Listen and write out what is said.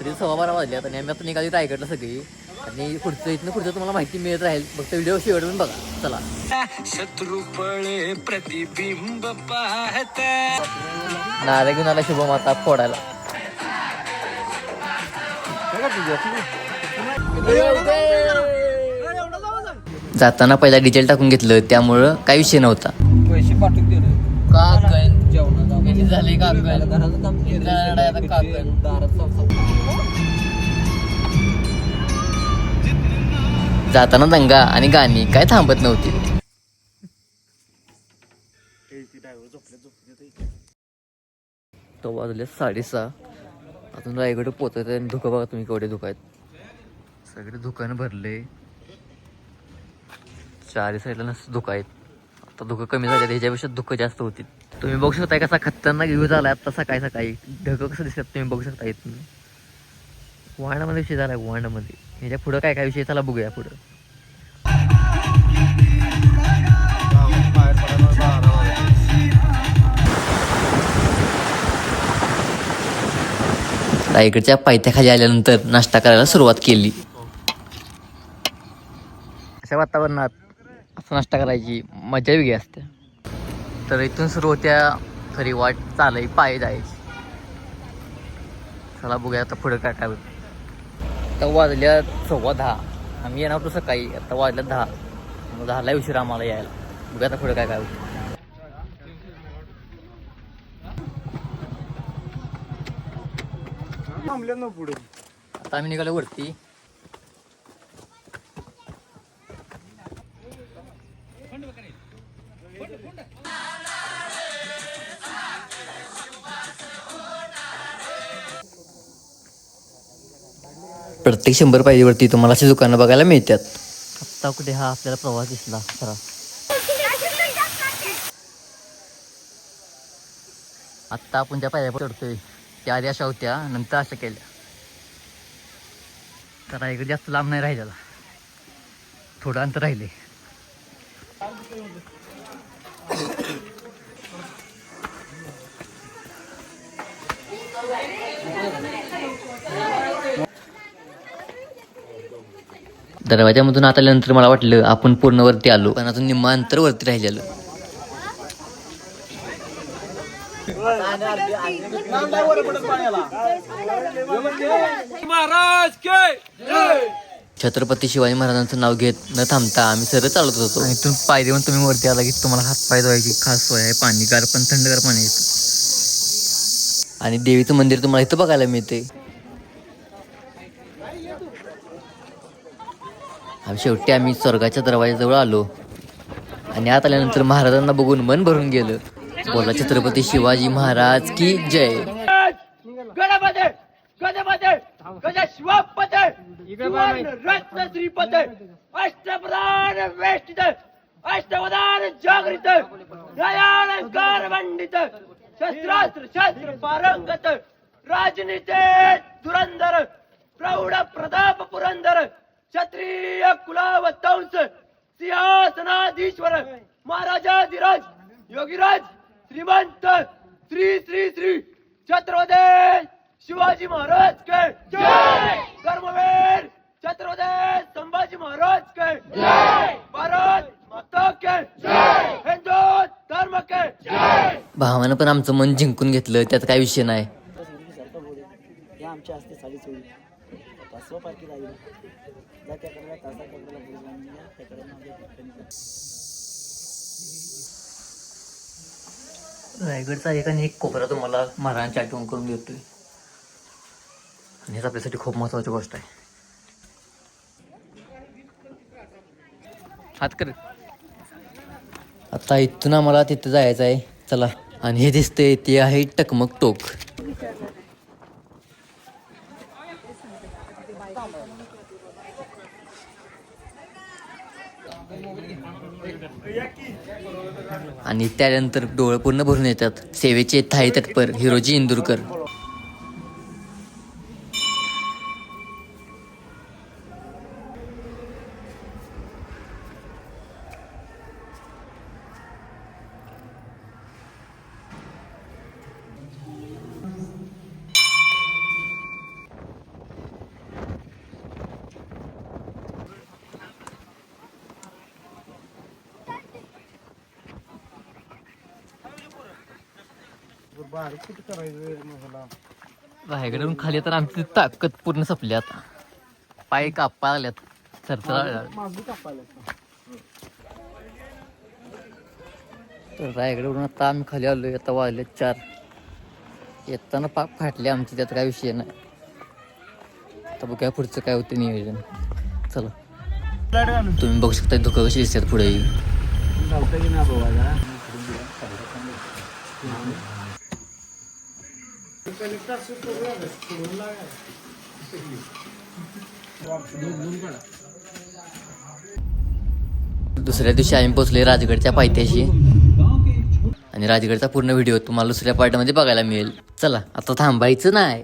रात्री सव्वा बारा आम्ही आता निघाली रायगडला सगळी. आणि पुढचं इथनं पुढचं तुम्हाला माहिती मिळत राहील. फक्त व्हिडिओ शेवटून बघा. चला. शत्रू पळे प्रतिबिंब पाहता. नारे घेऊन आला शुभम आता फोडायला. जाताना पहिला डिझेल टाकून घेतलं त्यामुळं काही विषय नव्हता. पैसे पाठवून दिले. का जेवणाचा झाले का काम. दारात जाताना दंगा आणि गाणी काय थांबत नव्हती. तो वाजले साडेसहा. अजून रायगड पोचत आहे धुकं बघा तुम्ही केवढे धुकं आहेत. सगळे दुकानं भरले. चारी साईडला नस धुकं आहेत. आता धुकं कमी झाले ह्याच्यापेक्षा धुकं जास्त होती तुम्ही बघू शकताय कसा खतरनाक व्ह्यू झाला आता सकाळी सकाळी. ढग कसं दिसत तुम्ही बघू शकता इथून. वाहनामध्ये विषय झाला वाहनामध्ये ह्याच्या पुढं काय काय विषय? त्याला बघूया पुढं. रायगडच्या पायथ्याखाली आल्यानंतर नाश्ता करायला सुरुवात केली. अशा वातावरणात? असं नाश्ता करायची मजा वेगळी असते. तर इथून सुरू होत्या खरी वाट चालय पाय जायची. चला बघूया आता पुढे काय काय होतं. आता वाजल्या सव्वा दहा. आम्ही येणार होतो सकाळी. आता वाजल्या दहा. मग दहाला उशीर आम्हाला यायला. बघूया आता पुढे काय काय होतं. आता आम्ही निघालो वरती. प्रत्येक शंभर पायरीवरती तुम्हाला अशी दुकानं बघायला मिळतात. आत्ता कुठे हा आपल्याला प्रवास दिसला. खरा आत्ता आपण ज्या पायऱ्या चढतोय त्या आधी अशा होत्या नंतर अशा केल्या. तर इकडे जास्त लांब नाही राहिलेला. थोडं अंतर राहिले. दरवाजामधून आत आल्यानंतर मला वाटलं आपण पूर्ण वरती आलो. पण अजून निम्मा अंतर वरती राहिलेलं छत्रपती शिवाजी महाराजांचं नाव घेत न थांबता आम्ही सरळ चालत होतो. इथून पायरी पण तुम्ही वरती आला की तुम्हाला हात पाय धुवायची खास सोय आहे. पाणी गार पण थंडगार पाणी येतं आणि देवीचं मंदिर तुम्हाला इथं बघायला मिळते आणि शेवटी आम्ही स्वर्गाच्या दरवाजाजवळ आलो. आणि आत आल्यानंतर महाराजांना बघून मन भरून गेलं. बोला छत्रपती शिवाजी महाराज की जय. जागृत मंडित शस्त्रास्त्र शस्त्र पारंगत राजनीते धुरंधर प्रौढ प्रताप पुरंदर कुलावतंस सिंहासनाधीश्वर महाराजाधिराज योगीराज श्रीमंत श्री श्री श्री छत्रपती शिवाजी महाराज के जय! धर्मवीर छत्रपती संभाजी महाराज के जय! भारत माता के जय! हिंदू धर्म के जय! भावानं पण आमचं मन जिंकून घेतलं त्यात काही विषय नाही. हे आमच्या हस्ते साडी चोळी पारखी जा तासा कपड्याला त्याकडे रायगडचा एक आणि एक कोपरा तुम्हाला महाराजांची आठवण करून देतोय. आणि हेच आपल्यासाठी खूप महत्वाची गोष्ट आहे. हात कर. आता इथून आम्हाला तिथं जायचं आहे चला. आणि हे दिसतंय ते आहे टकमक टोक. आणि त्यानंतर डोळे पूर्ण भरून येतात. सेवेचे थाई तत्पर हिरोजी इंदुरकर. रायगडवरून खाली तर आमची ताकद पूर्ण संपली आता पाय कापा आल्यात सरसर तर रायगडवरून आता आम्ही खाली आलोय. आता वाजले चार. येताना पाक फाटले आमची त्यात काय विषय नाही. आता बघूया पुढचं काय होतं नियोजन. चला. तुम्ही बघू शकता धुकं कशी दिसतात दुसऱ्या दिवशी आम्ही पोचले राजगडच्या पायथ्याशी. आणि राजगडचा पूर्ण व्हिडिओ तुम्हाला दुसऱ्या पार्टमध्ये बघायला मिळेल. चला आता थांबायचं नाही.